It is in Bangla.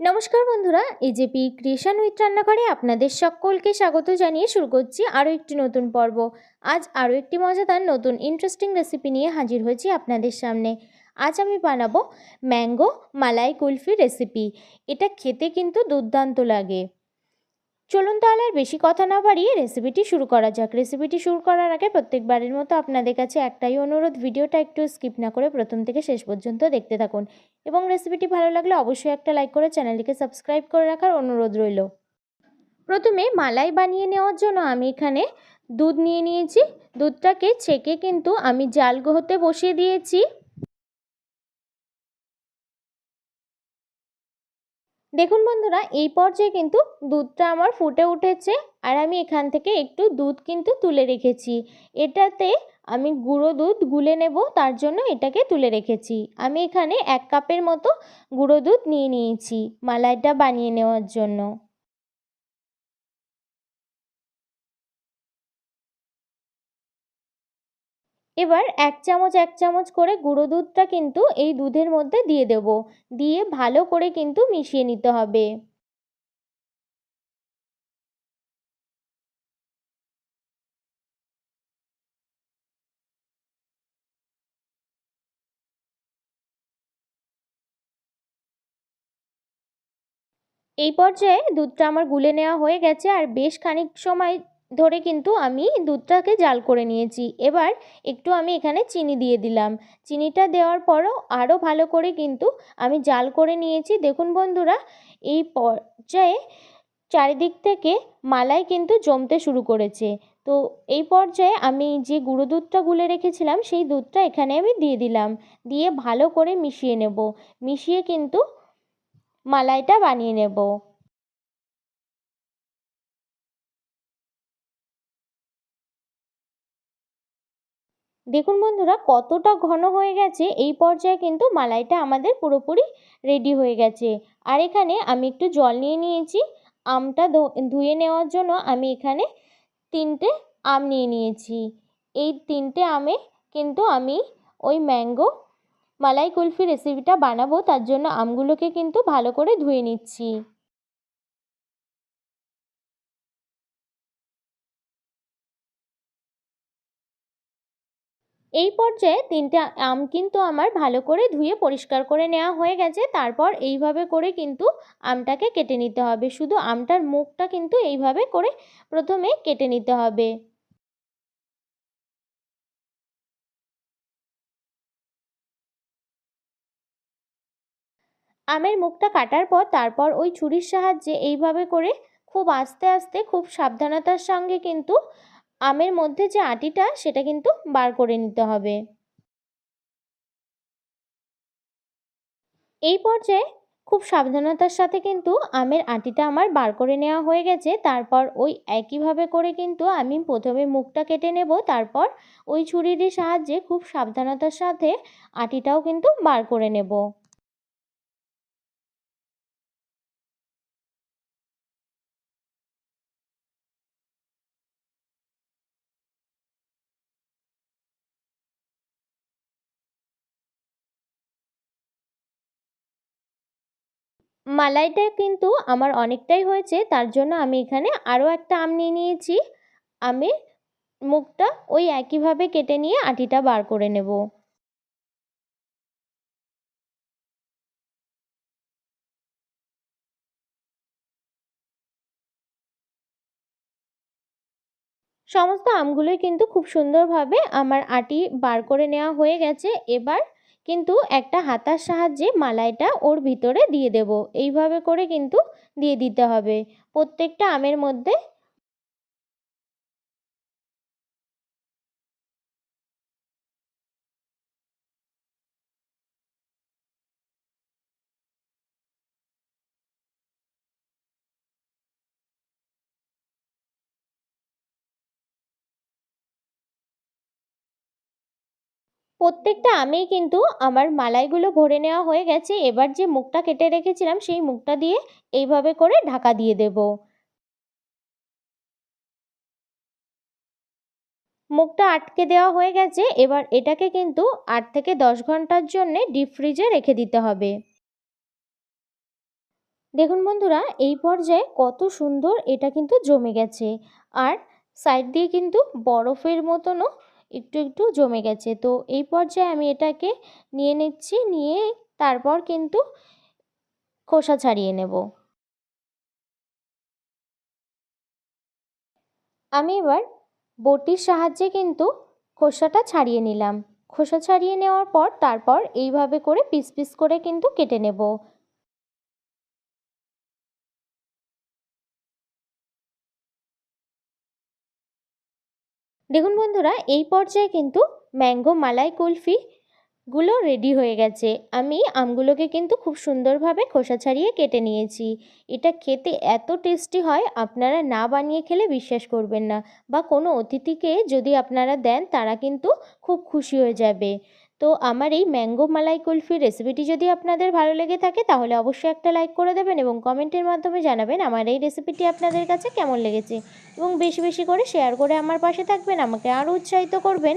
নমস্কার বন্ধুরা এজেপি ক্রিয়েশন উইথ রান্নাঘরে আপনাদের সকলকে স্বাগত জানিয়ে শুরু করছি আরও একটি নতুন পর্ব। আজ আরও একটি মজাদার নতুন ইন্টারেস্টিং রেসিপি নিয়ে হাজির হয়েছি আপনাদের সামনে। আজ আমি বানাবো ম্যাঙ্গো মালাই কুলফি রেসিপি এটা খেতে কিন্তু দুর্দান্ত লাগে। চলুন তাহলে আর বেশি কথা না বাড়িয়ে রেসিপিটি শুরু করা যাক। রেসিপিটি শুরু করার আগে প্রত্যেকবারের মতো আপনাদের কাছে একটাই অনুরোধ, ভিডিওটা একটু স্কিপ না করে প্রথম থেকে শেষ পর্যন্ত দেখতে থাকুন। এবং রেসিপিটি ভালো লাগলে অবশ্যই একটা লাইক করে চ্যানেলটিকে সাবস্ক্রাইব করে রাখার অনুরোধ রইল। প্রথমে মালাই বানিয়ে নেওয়ার জন্য আমি এখানে দুধ নিয়ে নিয়েছি। দুধটাকে ছেঁকে কিন্তু আমি জাল হতে বসিয়ে দিয়েছি। দেখুন বন্ধুরা, এই পর্যায়ে কিন্তু দুধটা আমার ফুটে উঠেছে আর আমি এখান থেকে একটু দুধ কিন্তু তুলে রেখেছি। এটাতে আমি গুঁড়ো দুধ গুলে নেব, তার জন্য এটাকে তুলে রেখেছি। আমি এখানে এক কাপের মতো গুঁড়ো দুধ নিয়ে নিয়েছি মালাইটা বানিয়ে নেওয়ার জন্য। এবার এক চামচ এক চামচ করে গুঁড়ো দুধটা কিন্তু এই দুধের মধ্যে দিয়ে দেব। দিয়ে ভালো করে কিন্তু মিশিয়ে নিতে হবে। এই পর্যায়ে দুধটা আমার গুলে নেওয়া হয়ে গেছে আর বেশ খানিক সময় ধরে কিন্তু আমি দুধটাকে জাল করে নিয়েছি। এবার একটু আমি এখানে চিনি দিয়ে দিলাম। চিনিটা দেওয়ার পরও আরও ভালো করে কিন্তু আমি জাল করে নিয়েছি। দেখুন বন্ধুরা, এই পর্যায়ে চারিদিক থেকে মালাই কিন্তু জমতে শুরু করেছে। তো এই পর্যায়ে আমি যে গুঁড়ো দুধটা গুলে রেখেছিলাম, সেই দুধটা এখানে আমি দিয়ে দিলাম। দিয়ে ভালো করে মিশিয়ে নেব। মিশিয়ে কিন্তু মালাইটা বানিয়ে নেব। দেখুন বন্ধুরা, কতটা ঘন হয়ে গেছে, এই পর্যায়ে কিন্তু মালাইটা আমাদের পুরোপুরি রেডি হয়ে গেছে। আর এখানে আমি একটু জল নিয়ে নিয়েছি, আমটা ধুয়ে নেওয়ার জন্য আমি এখানে তিনটে আম নিয়ে নিয়েছি। এই তিনটে আমে কিন্তু আমি ওই ম্যাঙ্গো মালাই কুলফি রেসিপিটা বানাবো, তার জন্য আমগুলোকে কিন্তু ভালো করে ধুয়ে নিচ্ছি। এই পর্যায়ে তিনটে আম কিন্তু আমার ভালো করে ধুয়ে পরিষ্কার করে নেওয়া হয়ে গেছে। তারপর এইভাবে করে কিন্তু আমটাকে কেটে নিতে হবে। শুধু আমটার মুখটা কিন্তু এইভাবে করে প্রথমে কেটে নিতে হবে। আমের মুখটা কাটার পর তারপর ওই ছুরির সাহায্যে এইভাবে করে খুব আস্তে আস্তে, খুব সাবধানতার সঙ্গে কিন্তু আমের মধ্যে যে আটিটা, সেটা কিন্তু বার করে নিতে হবে। এই পর্যায়ে খুব সাবধানতার সাথে কিন্তু আমের আটিটা আমার বার করে নেওয়া হয়ে গেছে। তারপর ওই একইভাবে করে কিন্তু আমি প্রথমে মুখটা কেটে নেব। তারপর ওই ছুরির সাহায্যে খুব সাবধানতার সাথে আটিটাও কিন্তু বার করে নেব। মালাইটা কিন্তু আমার অনেকটাই হয়েছে, তার জন্য আমি এখানে আরও একটা আম নিয়ে নিয়েছি। আমি মুখটা ওই একইভাবে কেটে নিয়ে আটিটা বার করে নেব। সমস্ত আমগুলোই কিন্তু খুব সুন্দরভাবে আমার আটি বার করে নেওয়া হয়ে গেছে। এবার কিন্তু একটা হাতার সাহায্যে মালাইটা ওর ভিতরে দিয়ে দেব। এইভাবে করে কিন্তু দিয়ে দিতে হবে। প্রত্যেকটা আমের মধ্যে প্রত্যেকটা আমেই কিন্তু আমার মালাইগুলো ভরে নেওয়া হয়ে গেছে। এবার যে মুখটা কেটে রেখেছিলাম, সেই মুখটা দিয়ে এইভাবে করে ঢাকা দিয়ে দেব। মুখটা আটকে দেওয়া হয়ে গেছে। এবার এটাকে কিন্তু আট থেকে দশ ঘণ্টার জন্যে ডিপ ফ্রিজে রেখে দিতে হবে। দেখুন বন্ধুরা, এই পর্যায়ে কত সুন্দর এটা কিন্তু জমে গেছে। আর সাইড দিয়ে কিন্তু বরফের মতনও একটু একটু জমে গেছে। তো এই পর্যায়ে আমি এটাকে নিয়ে নিচ্ছি, নিয়ে তারপর কিন্তু খোসা ছাড়িয়ে নেব। আমি এবার বটির সাহায্যে কিন্তু খোসাটা ছাড়িয়ে নিলাম। খোসা ছাড়িয়ে নেওয়ার পর তারপর এইভাবে করে পিস পিস করে কিন্তু কেটে নেব। দেখুন বন্ধুরা, এই পর্যায়ে কিন্তু ম্যাঙ্গো মালাই কুলফি গুলো রেডি হয়ে গেছে। আমি আমগুলোকে কিন্তু খুব সুন্দরভাবে খোসা ছাড়িয়ে কেটে নিয়েছি। এটা খেতে এত টেস্টি হয়, আপনারা না বানিয়ে খেলে বিশ্বাস করবেন না। বা কোনো অতিথিকে যদি আপনারা দেন, তারা কিন্তু খুব খুশি হয়ে যাবে। তো আমার এই ম্যাঙ্গো মালাই কুলফির রেসিপিটি যদি আপনাদের ভালো লেগে থাকে, তাহলে অবশ্যই একটা লাইক করে দেবেন এবং কমেন্টের মাধ্যমে জানাবেন আমার এই রেসিপিটি আপনাদের কাছে কেমন লেগেছে এবং বেশি বেশি করে শেয়ার করে আমার পাশে থাকবেন, আমাকে আরও উৎসাহিত করবেন।